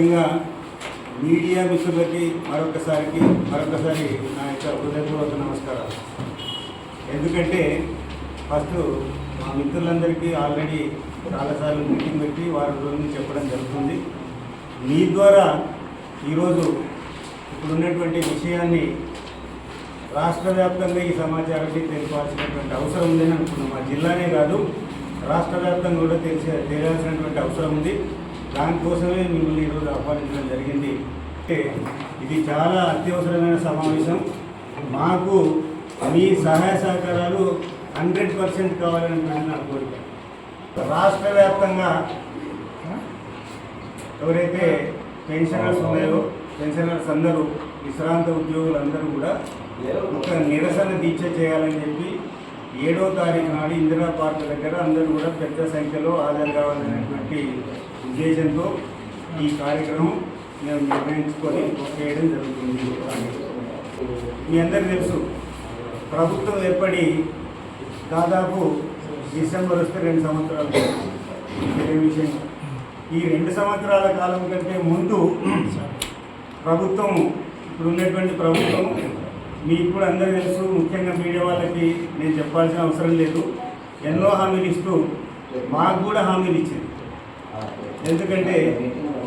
ముఖ్యంగా మీడియా మిత్రులకి మరొకసారికి మరొకసారి నా యొక్క హృదయపూర్వక నమస్కారాలు. ఎందుకంటే ఫస్ట్ మా మిత్రులందరికీ ఆల్రెడీ చాలాసార్లు మీటింగ్ పెట్టి వారి రోజులు చెప్పడం జరుగుతుంది. మీ ద్వారా ఈరోజు ఇప్పుడున్నటువంటి విషయాన్ని రాష్ట్ర వ్యాప్తంగా ఈ సమాచారాన్ని తెలిపాల్సినటువంటి అవసరం ఉందని అనుకున్నాం. మా జిల్లానే కాదు రాష్ట్ర వ్యాప్తంగా కూడా తెలిసే తెలియాల్సినటువంటి అవసరం ఉంది. దానికోసమే మిమ్మల్ని ఈరోజు ఆహ్వానించడం జరిగింది. అంటే ఇది చాలా అత్యవసరమైన సమావేశం. మాకు మీ సహాయ సహకారాలు హండ్రెడ్ పర్సెంట్ కావాలనేటువంటి నా కోరిక. రాష్ట్ర వ్యాప్తంగా ఎవరైతే పెన్షనర్స్ ఉన్నాయో పెన్షనర్స్ అందరూ విశ్రాంత ఉద్యోగులందరూ కూడా ఒక నిరసన దీక్ష చేయాలని చెప్పి ఏడో తారీఖు నాడు ఇందిరా పార్క్ దగ్గర అందరూ కూడా పెద్ద సంఖ్యలో హాజరు కావాలనేటువంటి ఉద్దేశంతో ఈ కార్యక్రమం మేము నిర్ణయించుకొని చేయడం జరుగుతుంది. మీ అందరికీ తెలుసు ప్రభుత్వం ఏర్పడి దాదాపు డిసెంబర్ వస్తే రెండు సంవత్సరాలు ఇదే విషయం. ఈ రెండు సంవత్సరాల కాలం కంటే ముందు ప్రభుత్వం ఇప్పుడు ఉన్నటువంటి ప్రభుత్వం మీకు కూడా అందరూ తెలుసు ముఖ్యంగా మీడియా వాళ్ళకి నేను చెప్పాల్సిన అవసరం లేదు. ఎన్నో హామీలు ఇస్తూ మాకు కూడా హామీలు ఇచ్చింది. ఎందుకంటే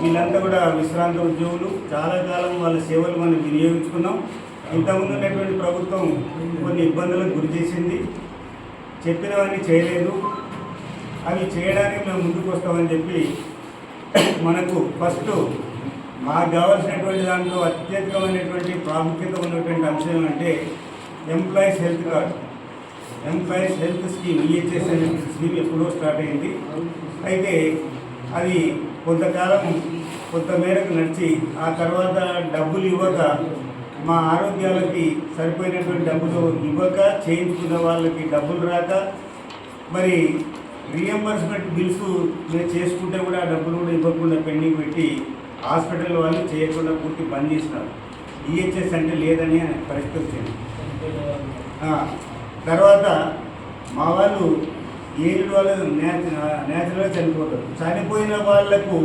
వీళ్ళంతా కూడా విశ్రాంత ఉద్యోగులు. చాలా కాలం వాళ్ళ సేవలు మనం వినియోగించుకున్నాం. ఇంతకుముందు ఉన్నటువంటి ప్రభుత్వం కొన్ని ఇబ్బందులకు గురి చేసింది. చెప్పినవన్నీ చేయలేదు. అవి చేయడానికి మేము ముందుకు వస్తామని చెప్పి మనకు ఫస్ట్ మాకు కావాల్సినటువంటి దాంట్లో అత్యధికమైనటువంటి ప్రాముఖ్యత ఉన్నటువంటి అంశం అంటే employees health card. Employees health scheme EHS అనే స్కీమ్ ఎప్పుడో స్టార్ట్ అయింది. అయితే అది కొంతకాలం కొంతమేరకు నడిచి ఆ తర్వాత డబ్బులు ఇవ్వక మా ఆరోగ్యాలకి సరిపోయినటువంటి డబ్బులు ఇవ్వక చేయించుకున్న వాళ్ళకి డబ్బులు రాక మరి రియంబర్స్మెంట్ బిల్స్ మేము చేసుకుంటే కూడా ఆ డబ్బులు కూడా ఇవ్వకుండా పెండింగ్ పెట్టి హాస్పిటల్ వాళ్ళు చేయకుండా పూర్తి బంద్ చేసినారు. ఈహెచ్ఎస్ అంటే లేదని పరిస్థితి వచ్చింది. తర్వాత మా వాళ్ళు ఏడు వాళ్ళు న్యాచురల్గా చనిపోతారు. చనిపోయిన వాళ్ళకు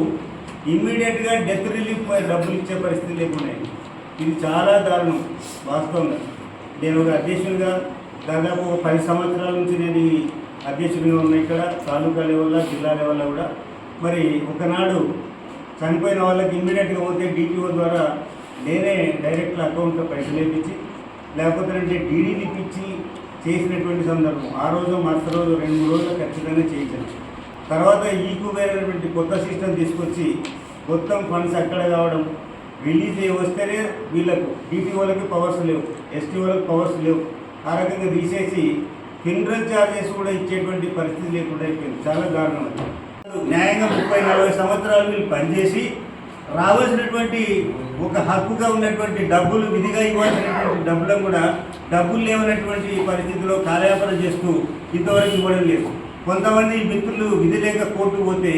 ఇమ్మీడియట్గా డెత్ రిలీఫ్ డబ్బులు ఇచ్చే పరిస్థితి లేకున్నాయి ఇది చాలా దారుణం వాస్తవంగా. నేను ఒక అధ్యక్షుడిగా దాదాపు ఒక పది సంవత్సరాల నుంచి నేను ఈ అధ్యక్షుడిగా ఉన్నా ఇక్కడ తాలూకా లెవెల్లో జిల్లా లెవెల్లో కూడా. మరి ఒకనాడు చనిపోయిన వాళ్ళకి ఇమ్మీడియట్గా పోతే డిటిఓ ద్వారా నేనే డైరెక్ట్ అకౌంట్లో పైసలు ఇప్పించి లేకపోతే అంటే డీడీలు ఇప్పించి చేసినటువంటి సందర్భం. ఆ రోజు మరుసటి రోజు రెండు మూడు రోజులు ఖచ్చితంగా చేయించాను తర్వాత ఈకు కొత్త సిస్టమ్ తీసుకొచ్చి మొత్తం ఫండ్స్ అక్కడ కావడం రిలీజ్ అయ్యి వస్తేనే వీళ్ళకు డీటీ వాళ్ళకి పవర్స్ లేవు ఎస్టీ వాళ్ళకి పవర్స్ లేవు. ఆ రకంగా తీసేసి ఫినరల్ ఛార్జెస్ కూడా ఇచ్చేటువంటి పరిస్థితి లేకుండా అయిపోయింది. చాలా దారుణం న్యాయంగా ముప్పై నలభై సంవత్సరాలు వీళ్ళు పనిచేసి రావాల్సినటువంటి ఒక హక్కుగా ఉన్నటువంటి డబ్బులు విధిగా ఇవ్వాల్సినటువంటి డబ్బులను కూడా డబ్బులు లేవనటువంటి పరిస్థితిలో కాలయాపన చేస్తూ ఇంతవరకు ఇవ్వడం లేదు. కొంతమంది మిత్రులు విధి లేక కోర్టు పోతే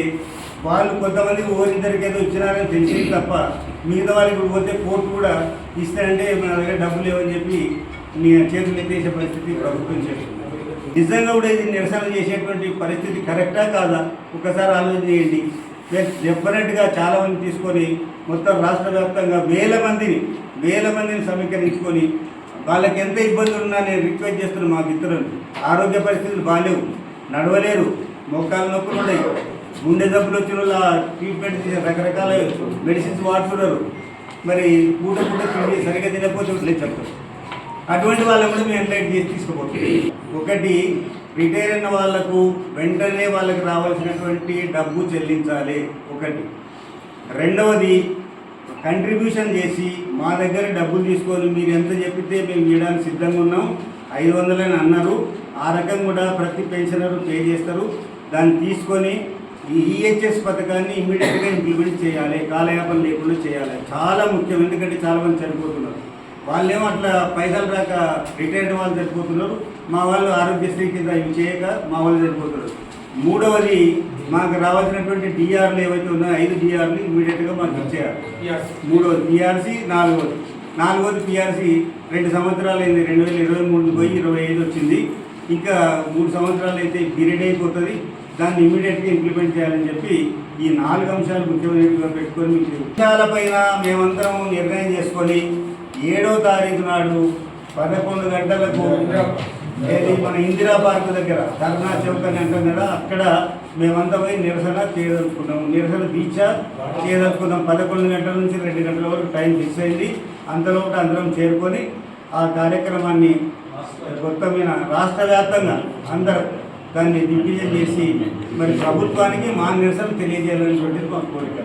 వాళ్ళు కొంతమందికి ఓరిద్దరికి ఏదో ఇచ్చినారని తెలిసింది తప్ప మిగతా వాళ్ళకి పోతే కోర్టు కూడా ఇస్తానంటే మన దగ్గర డబ్బులు లేవని చెప్పి నీ చేతులు ఎత్తేసే పరిస్థితి ప్రభుత్వం చేస్తుంది. నిజంగా కూడా ఇది నిరసన చేసేటువంటి పరిస్థితి కరెక్టా కాదా? ఒకసారి ఆలోచన చేయండి. డెఫినెట్గా చాలా మంది తీసుకొని మొత్తం రాష్ట్ర వ్యాప్తంగా వేల మందిని వేల మందిని సమీకరించుకొని వాళ్ళకి ఎంత ఇబ్బందులు ఉన్నా నేను రిక్వెస్ట్ చేస్తున్నాను మా మిత్రులు ఆరోగ్య పరిస్థితులు బాగాలేవు నడవలేరు మోకాలు నొప్పులు ఉన్నాయి గుండె జబ్బులు వచ్చిన వాళ్ళ ట్రీట్మెంట్ రకరకాల మెడిసిన్స్ వాడుతున్నారు. మరి పూట పూట తిండి సరిగ్గా తినకపోతే లేదు చెప్తారు. అటువంటి వాళ్ళని కూడా మేము ఎంలైట్ చేసి తీసుకుపోతాం. ఒకటి రిటైర్ అయిన వాళ్ళకు వెంటనే వాళ్ళకి రావాల్సినటువంటి డబ్బు చెల్లించాలి. ఒకటి. రెండవది కంట్రిబ్యూషన్ చేసి మా దగ్గర డబ్బులు తీసుకొని మీరు ఎంత చెప్పితే మేము ఇవ్వడానికి సిద్ధంగా ఉన్నాం. ఐదు వందలని అన్నారు. ఆ రకం కూడా ప్రతి పెన్షనర్ పే చేస్తారు. దాన్ని తీసుకొని ఈ ఈహెచ్ఎస్ పథకాన్ని ఇమ్మీడియట్గా ఇంప్లిమెంట్ చేయాలి. కాలయాపన లేకుండా చేయాలి. చాలా ముఖ్యం. ఎందుకంటే చాలామంది చనిపోతున్నారు. వాళ్ళేమో అట్లా పైసలు రాక రిటైర్డ్ వాళ్ళు చనిపోతున్నారు మా వాళ్ళు ఆరోగ్యశ్రీ కింద ఇవి చేయక మా వాళ్ళు చనిపోతున్నారు మూడవది మాకు రావాల్సినటువంటి డిఆర్లు ఏవైతే ఉన్నాయో ఐదు డిఆర్లు ఇమీడియట్గా మాకు ఇచ్చేయాలి. మూడవది పిఆర్సీ నాలుగవది. నాలుగవది పిఆర్సీ రెండు సంవత్సరాలు అయింది రెండు వేల ఇరవై మూడు పోయి ఇరవై ఐదు వచ్చింది. ఇంకా మూడు సంవత్సరాలు అయితే పీరియడ్ అయిపోతుంది. దాన్ని ఇమీడియట్గా ఇంప్లిమెంట్ చేయాలని చెప్పి ఈ నాలుగు అంశాలు ముఖ్యమైనట్టుగా పెట్టుకొని మీకు అంశాలపైన మేమందరం నిర్ణయం చేసుకొని ఏడో తారీఖు నాడు పదకొండు గంటలకు ఏది మన ఇందిరా పార్క్ దగ్గర ధర్నా చౌక్ అని అంటాం కదా అక్కడ మేమంతా పోయి నిరసన చేయదలుచుకున్నాం నిరసన దీక్ష చేయదలుచుకున్నాం పదకొండు గంటల నుంచి రెండు గంటల వరకు టైం ఫిక్స్ అయింది. అంతలోపు అందరం చేరుకొని ఆ కార్యక్రమాన్ని మొత్తమైన రాష్ట్ర వ్యాప్తంగా అందరూ దాన్ని దిగ్విజయం చేసి మరి ప్రభుత్వానికి మా నిరసన తెలియజేయాలనేటువంటిది మా కోరిక.